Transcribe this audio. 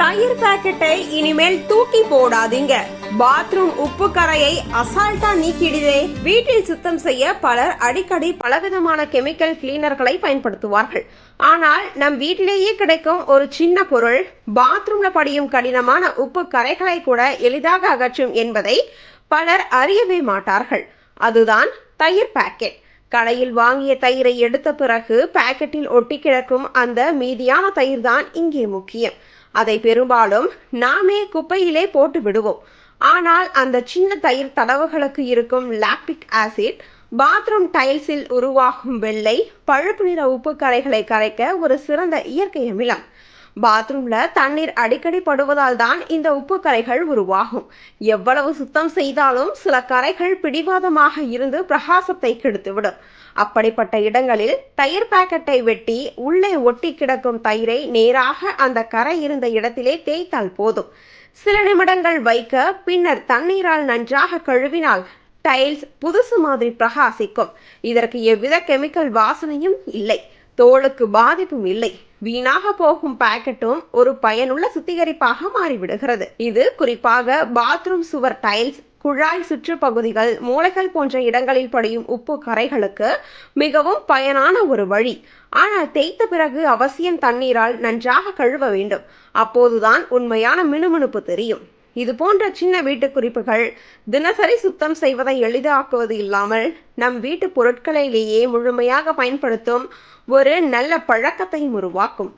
தயிர் பாக்கெட்டை இனிமேல் தூக்கி போடாதீங்க. பாத்ரூம் உப்பு கரையை அசால்ட்டா நீக்கிடுதே. வீட்டில் சுத்தம் செய்ய பலர் அடிக்கடி பலவிதமான கெமிக்கல் கிளீனர்களை பயன்படுத்துவார்கள். ஆனால் நம் வீட்டிலேயே கிடைக்கும் ஒரு சின்ன பொருள் பாத்ரூம்ல படியும் கடினமான உப்பு கரைகளை கூட எளிதாக அகற்றும் என்பதை பலர் அறியவே மாட்டார்கள். அதுதான் தயிர் பாக்கெட். கடையில் வாங்கிய தயிரை எடுத்த பிறகு பாக்கெட்டில் ஒட்டி கிடக்கும் அந்த மீதியான தயிர் தான் இங்கே முக்கியம். அதை பெரும்பாலும் நாமே குப்பையிலே போட்டு விடுவோம். ஆனால் அந்த சின்ன தயிர் தடவுகளுக்கு இருக்கும் லாக்டிக் ஆசிட் பாத்ரூம் டைல்ஸில் உருவாகும் வெள்ளை பழுப்பு நிற உப்பு கரைகளை கரைக்க ஒரு சிறந்த இயற்கை அமிலம். பாத்ரூம்ல தண்ணீர் அடிக்கடி படுவதால் தான் இந்த உப்பு கரைகள் உருவாகும். எவ்வளவு சுத்தம் செய்தாலும் சில கரைகள் பிடிவாதமாக இருந்து பிரகாசத்தை கெடுத்துவிடும். அப்படிப்பட்ட இடங்களில் தயிர் பாக்கெட்டை வெட்டி உள்ளே ஒட்டி கிடக்கும் தயிரை நேராக அந்த கரை இருந்த இடத்திலே தேய்த்தால் போதும். சில நிமிடங்கள் வைக்க பின்னர் தண்ணீரால் நன்றாக கழுவினால் டைல்ஸ் புதுசு மாதிரி பிரகாசிக்கும். இதற்கு எவ்வித கெமிக்கல் வாசனையும் இல்லை. தோலுக்கு பாதிப்பும் இல்லை. வீணாக போகும் பாக்கெட்டும் ஒரு பயனுள்ள சுத்திகரிப்பாக மாறிவிடுகிறது. இது குறிப்பாக பாத்ரூம் சுவர் டைல்ஸ் குழாய் சுற்றுப்பகுதிகள் மூளைகள் போன்ற இடங்களில் படியும் உப்பு கரைகளுக்கு மிகவும் பயனான ஒரு வழி. ஆனால் தேய்த்த பிறகு அவசியம் தண்ணீரால் நன்றாக கழுவ வேண்டும். அப்போதுதான் உண்மையான மினுமினுப்பு தெரியும். இது போன்ற சின்ன வீட்டு குறிப்புகள் தினசரி சுத்தம் செய்வதை எளிதாக்குவது இல்லாமல் நம் வீட்டு பொருட்களிலேயே முழுமையாக பயன்படுத்தும் ஒரு நல்ல பழக்கத்தையும் உருவாக்கும்.